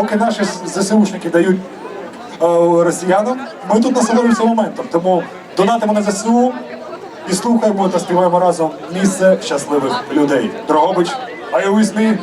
поки наші ЗСУшники дають е, росіянам, ми тут насолоджуємося моментом. Тому донатимо на ЗСУ і слухаємо та співаємо разом місце щасливих людей. Дрогобич, а я with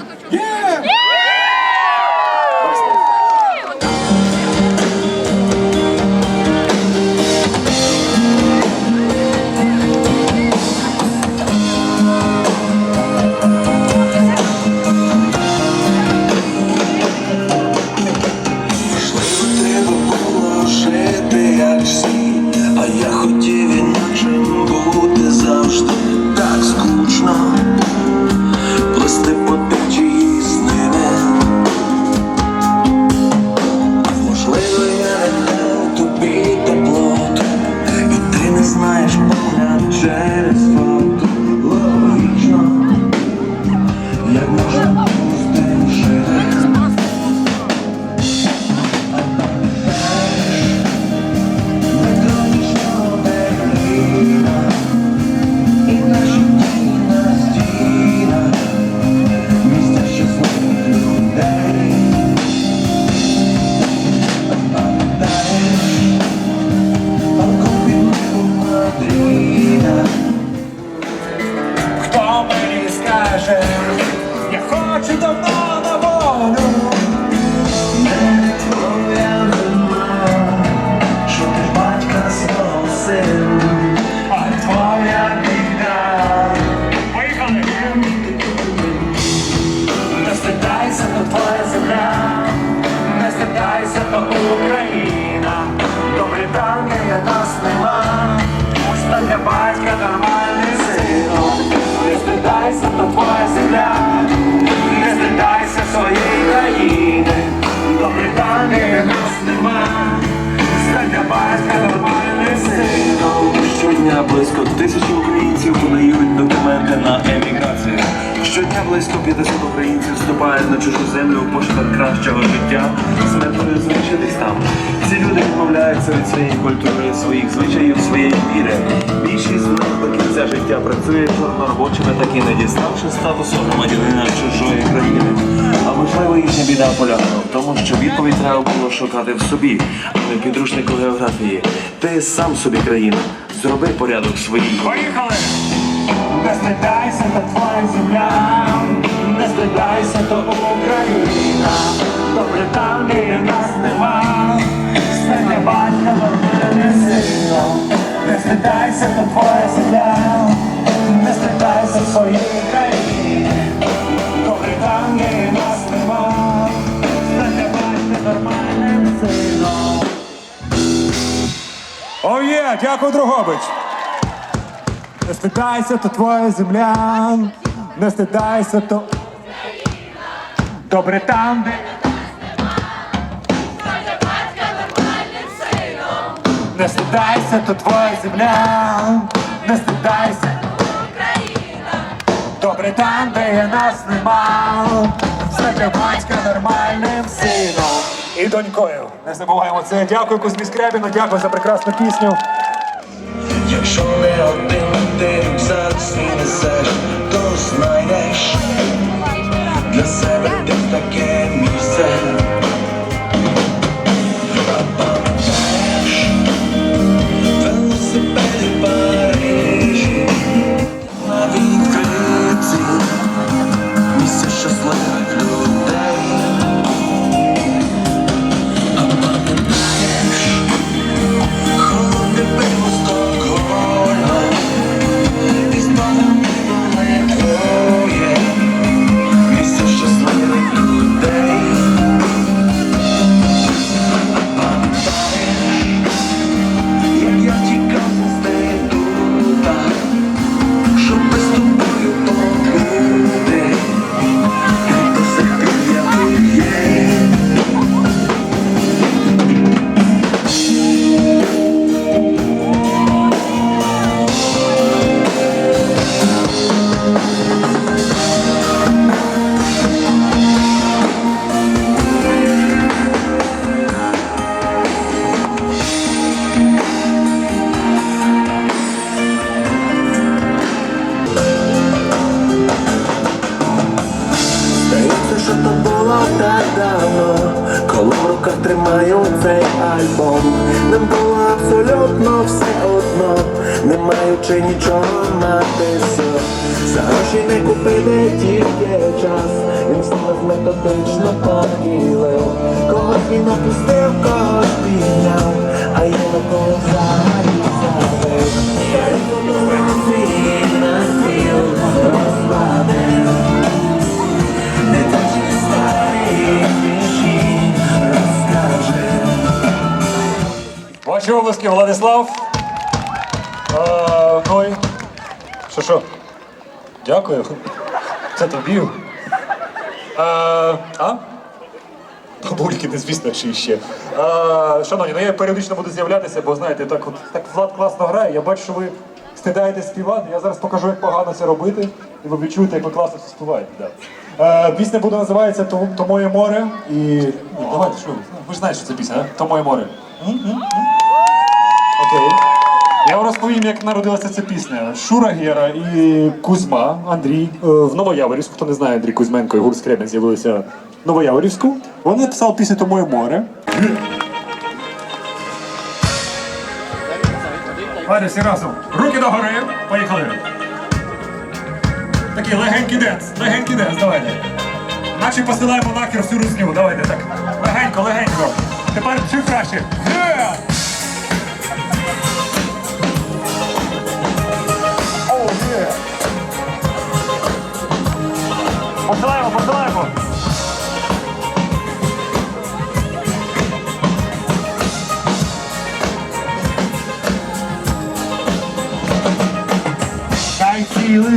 Yeah. Близько 50 українців вступають на чужу землю у пошуках кращого життя з метою залишитись там. Ці люди відмовляються від своєї культури, своїх звичаїв, своєї віри. Більшість з них до кінця життя працює чорноробочими, так і не діставши статусу громадянина чужої країни. А можливо їхня біда полягала в тому, що відповідь треба було шукати в собі, а не підручнику географії. Ти сам собі країна. Зроби порядок своїй. Поїхали! Не стидайся, то твоя земля, не стидайся, то Україна. Добре там, де нас нема, батька нормальним сином. Не стидайся, то твоя земля, не стидайся своєї країни. Добре там, де нас нема, стане батька нормальним сином. О, є, дякую, Другобич. Стидайся, то твоя земля, не стидайся, то добре там, де не стидайся, то твоя земля, не стидайся, добре там, де я нас нема, Стати батька нормальним сином і донькою. Не забуваємо це. Дякую Кузьмі Скрябіну, дякую за прекрасну пісню. Якщо не один ти рюкзак свій несеш, то знайдеш для себе десь таке альбом. Нам було абсолютно все одно, не маючи нічого мати все. За гроші не купити тільки час. Він став методично похилив, Когось він опустив, когось підняв, а я на кого Обласки, Владислав. А, і... Що що? Дякую. Це тобі. А? а? Бабульки, не звісно, чи ще. А, шановні, ну я періодично буду з'являтися, бо знаєте, так от так Влад класно грає. Я бачу, що ви стидаєтесь співати. Я зараз покажу, як погано це робити, і ви відчуєте, як ви класно це співаєте. Да. А, пісня буде називається «То, То моє море. І. Давайте, що ви? Ви ж знаєте, що це пісня, а? То моє море. Окей. Я вам розповім, як народилася ця пісня. Шура Гера і Кузьма Андрій е, в Новояворівську. Хто не знає, Андрій Кузьменко і гурт Скребен з'явилися в Новояворівську. Вони написали пісню «То моє море. Давайте всі разом. Руки догори. Поїхали. Такий легенький денс. Легенький денс, давайте. Наче посилаємо нахер всю русню. Давайте так. Легенько, легенько. Тепер чуть краще.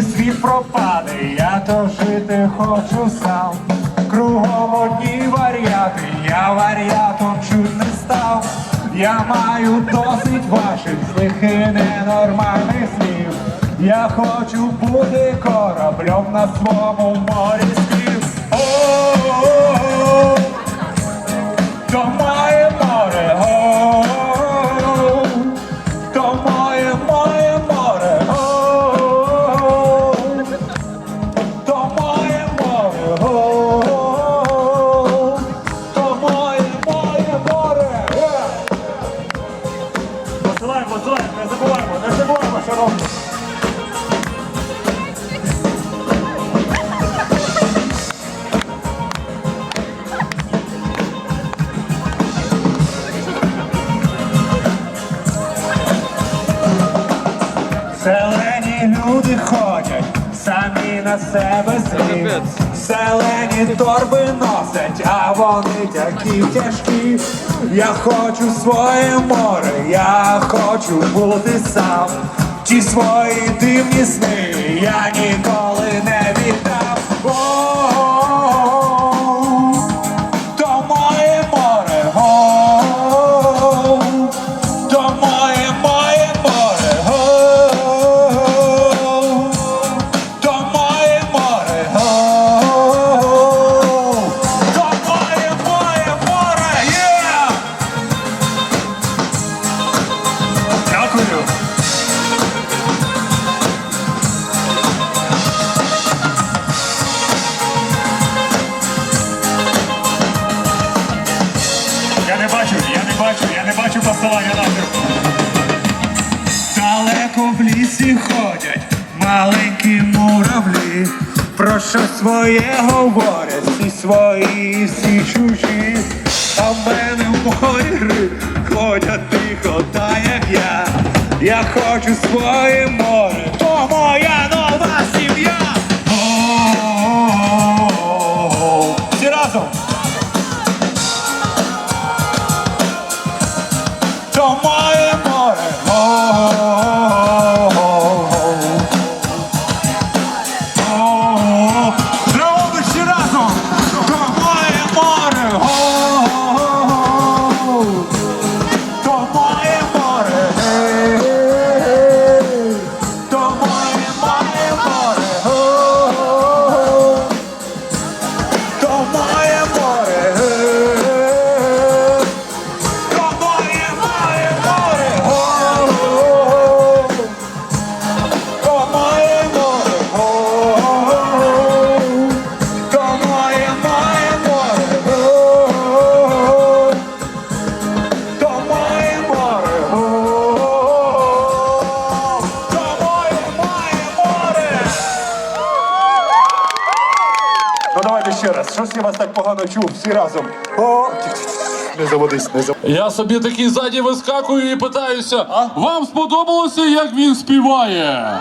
Світ пропаде, я то жити хочу сам. Кругом одні варіати, я варіатом чуть не став. Я маю досить ваших злих ненормальних слів. Я хочу бути кораблем на своєму морі спів. О-о-о, то моє море, о-о-о, на себе злі. Зелені торби носять, а вони такі тяжкі. Я хочу своє море, я хочу бути сам. Ті свої дивні сни я ніколи не віддам. Бачу, я не бачу, посилання наших. Далеко в лісі ходять маленькі муравлі, про що своє говорять, всі свої, всі чужі. А в мене в морі ходять тихо, так як я. Я хочу своє море, то моя чув, всі разом. О, не заводись, не заводись. Я собі такий ззаді вискакую і питаюся, вам сподобалося, як він співає?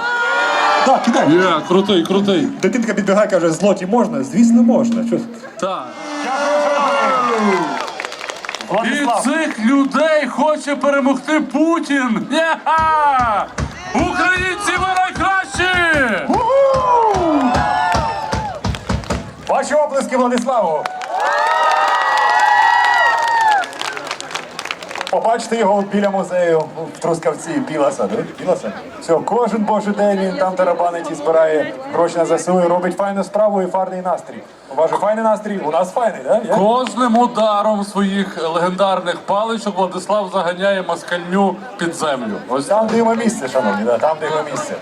Так, кидай. Є, крутий, крутий. Дитинка підбігає, каже, злоті можна? Звісно, можна. Що? Так. І цих людей хоче перемогти Путін. Єха! Українці ви найкращі! Ваші оплески Владиславу. Побачите його біля музею в Трускавці, Біласа, да? Біласа. Все, кожен божий день він там тарабанить і збирає гроші на ЗСУ і робить файну справу і фарний настрій. У вас же файний настрій, у нас файний, да? Я? Кожним ударом своїх легендарних паличок Владислав заганяє москальню під землю. Ось Там, де йому місце, шановні, да, там, де йому місце.